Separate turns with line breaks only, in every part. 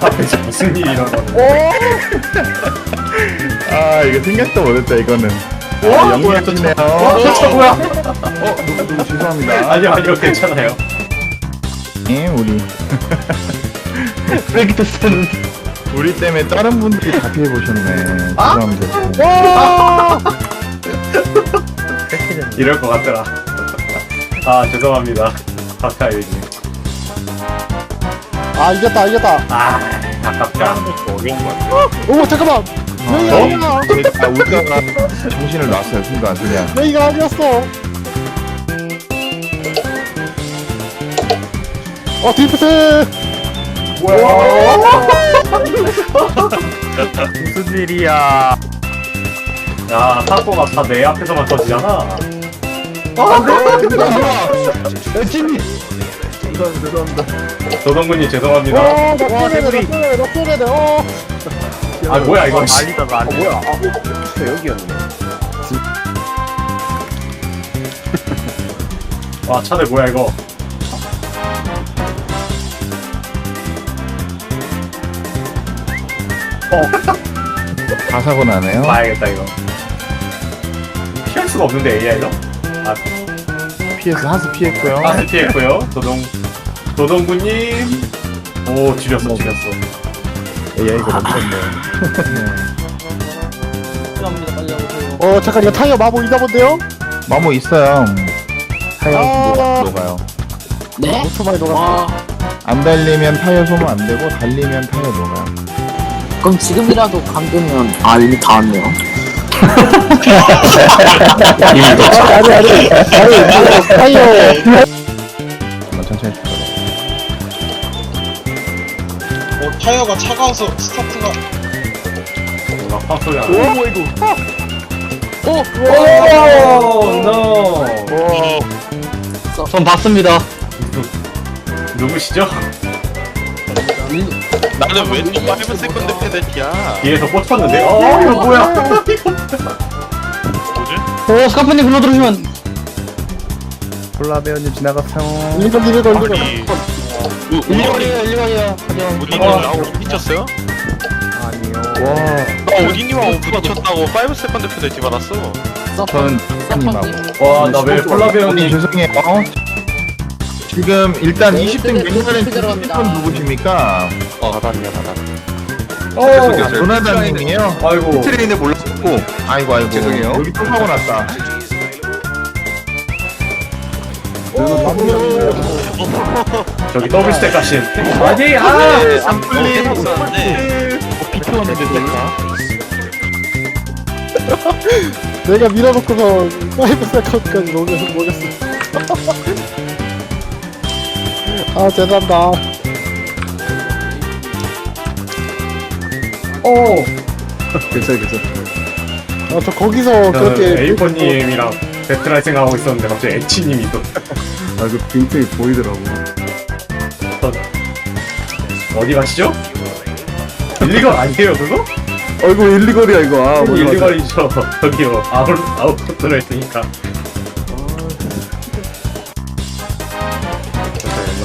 앞에서 무슨 일이 일어나는
아 이거 생각도 못했다 이거는.
와,
아,
뭐야,
영리하시네요.
와, 저 뭐야?
어 누구 누구 죄송합니다.
아니요, 아니요, 괜찮아요.
예 우리. 브레이크 테스트는 우리 때문에 다른 분들이 다 피해 보셨네. 죄송합니다.
와!
이럴 것 같더라. 아, 죄송합니다. 박하일님.
아 이겼다 이겼다.
아, 아깝다.
오 잠깐만. 여기가
어?
아니야.
아 웃다가 정신을 놨어요 순간 그냥
여기가 아니었어. 어 디프트.
무슨 일이야
야, 사고가 다 내 앞에서만 터지잖아.
열심히 죄송합니다 죄송합니다
조동근님 죄송합니다.
와, 쏘네, 나 쏘네, 어.
아, 뭐야, 이거. 씨.
난리다 난리
뭐야?
와, 차들 뭐야, 이거. 어,
다 사고 나네요
봐야겠다, 이거. 피할 수가 없는데, AI로? 아,
PS 하스 피했고요
파스 피했고요. 조동, 조동구님. 오, 줄였어, 줄였어.
AI가 멈췄네
어 잠깐 이거 타이어 마법 있나 본데요?
마모 있어요 타이어
아.
녹아, 녹아요
네?
5초 만에 녹았어.
와,
안 달리면 타이어 소모 안 되고 달리면 타이어 녹아요
그럼 지금이라도 감되면 아 이미 다 왔네요.
아니 아니 아니 아니 이거 타이어
어, 타이어가 차가워서 스타트가
팝 소리 나네.
오 이거
오, 노!
전 봤습니다.
누구시죠?
나는 왼쪽 파이브 세컨드 페데티야.
뒤에서 꽂혔는데? 어, 이거 뭐야?
오 스카프님 불러 들으시면
콜라 배우님 지나갔어요
이거 이거 이거 이거
아니,
일리거리에요 일리거리에요. 가죠.
우디님 나하고 부딪혔어요? 와나 우디님하고 부딪혔다고 파이브 세컨드 페데티 받았어.
저는 님하고
와, 나왜 콜라
배우님
배우님.
죄송해요 어? 지금 일단 20등 맹간의
들어갑니다.
분 누구십니까?
어,
조나단님이에요
아이고.
트레인에 몰랐고 아이고 아이고 죄송해요 여기 또 사고 났다
저기 더블 스택 가신. 아니, 아!
안 풀린 비켜왔는데
내가 밀어놓고서 파이브 세컨드까지 녹였어 녹였어. 아 죄송합니다.
오!
괜찮아 괜찮아. 아 저 거기서 그렇게
에이퍼님이랑 배틀할 생각하고 있었는데 갑자기 에치님이 또
아그 빙빙이 보이더라고.
어디 가시죠? 일리걸 아니에요 그거?
어이구 일리거리야 이거. 아
일리걸이죠 저기요 아웃 아웃 컨트롤 했으니까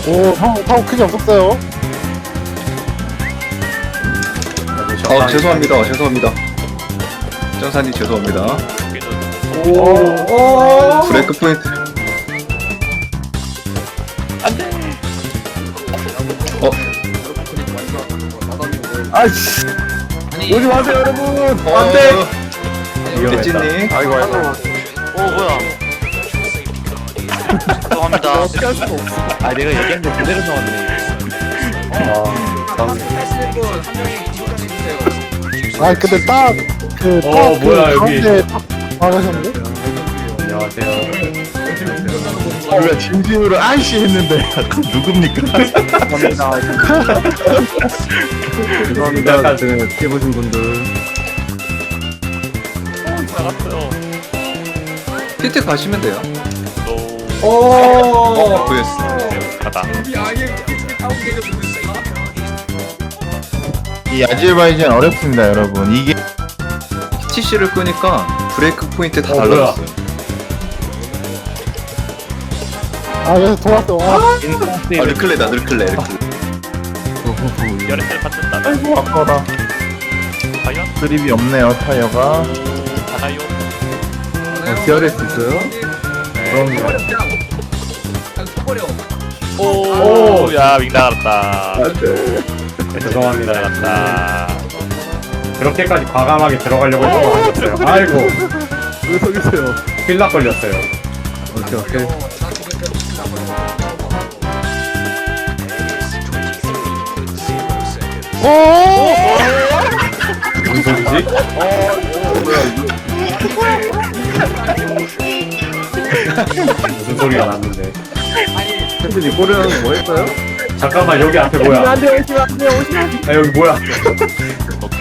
오 형, 타고 크게 없었어요.
아 죄송합니다 죄송합니다 정사님 죄송합니다
오오
브레이크 포인트
아이씨. 오지 마세요 여러분.
안돼.
위험했다.
대진님
아이고 아이고.
오 뭐야? 죄송합니다.
아 내가 얘기한 거 그대로 나왔네.
아. 근데 딱그
어, 뭐야, 여기.
가운데 딱 막으셨는 데?
안녕하세요
우리가 진심으로 아이씨 했는데 누굽니까?
약간
해보신 분들.
피트 가시면 돼요
오,
오
보였어
가다.
이 아제르바이잔 어렵습니다 여러분 이게
TC를 끄니까 브레이크 포인트 다
어,
달라졌어요
아 그래서 돌았어. 아,
아 르클레다 르클레 르클레
열애를 받는다.
아이고 아까워라
과연
그립이 없네요 타이어가
받아요.
DRS 있어요?
오, 야, 윙 나갔다.
죄송합니다.
나갔다.
그렇게까지 과감하게 들어가려고 했던 거 아니었어요. 아이고,
왜서 계세요?
힐락 걸렸어요.
오케이, 오케이.
무슨 소리지? 무슨 소리가 났는데.
팬들이 꼬리라는 뭐 했어요?
잠깐만, 여기 앞에 뭐야?
돼, 오시면 안 돼, 오시면.
아, 여기 뭐야?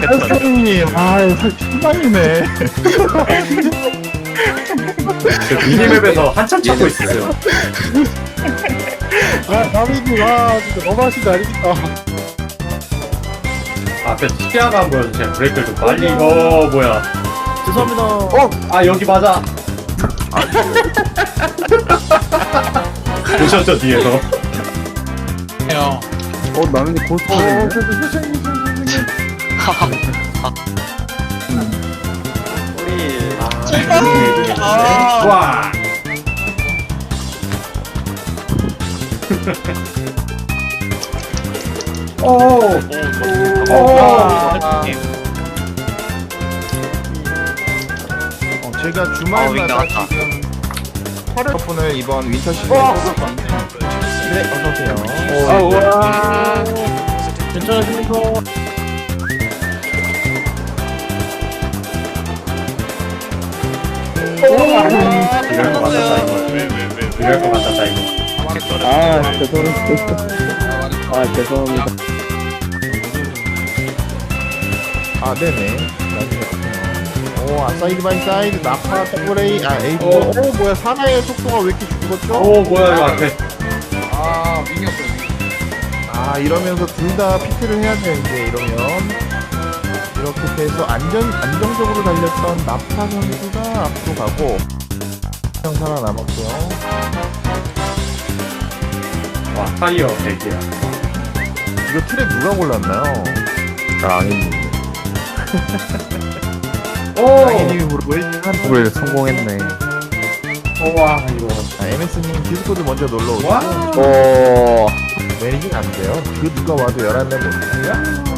선생님 아 신방이네
저 미니맵에서 한참 찾고 있어요.
아, 남이님, 아, 진짜 너무하신 거 아닙니까?
앞에 시야가 안 보여서 제가 브레이크를 좀 빨리, 어, 뭐야.
죄송합니다.
어, 아, 여기 맞아. 보셨죠, 뒤에서?
형
어, 남이님 고스톱이네.
아.
와! 오!
오,
오!
어, 제가
아, 윙
주말마다
나왔다.
지금 8월 분을 이번 윈터 시즌에 뽑을 건데 네 어서 오세요
아, 와. 괜찮으십니까?
이럴 것 같았다, 이거. 이럴 것 같았다, 이거.
아, 죄송합니다. 아, 죄송합니다.
아 네네 나중에 볼게요 오 아, 사이드 바이 사이드 나파 더블레이 아 에이드
오.
오 뭐야 사나이의 속도가 왜 이렇게 죽었죠?
오, 뭐야, 이거 앞에.
아 이러면서 둘 다 피트를 해야 되는데 이러면 이렇게 해서 안전 안정적으로 달렸던 나파 선수가 앞으로 가고 형 살아남았고요.
와, 타이어 대기야.
이거 트랙 누가 골랐나요?
랑이님.
오!
당연히 모르고 1한
왜 성공했네.
오, 와, 이거.
아, MS님 디스코드 먼저 놀러 오시고
와!
오.
매니징 안 돼요. 그 누가 와도 11명 못 돼요.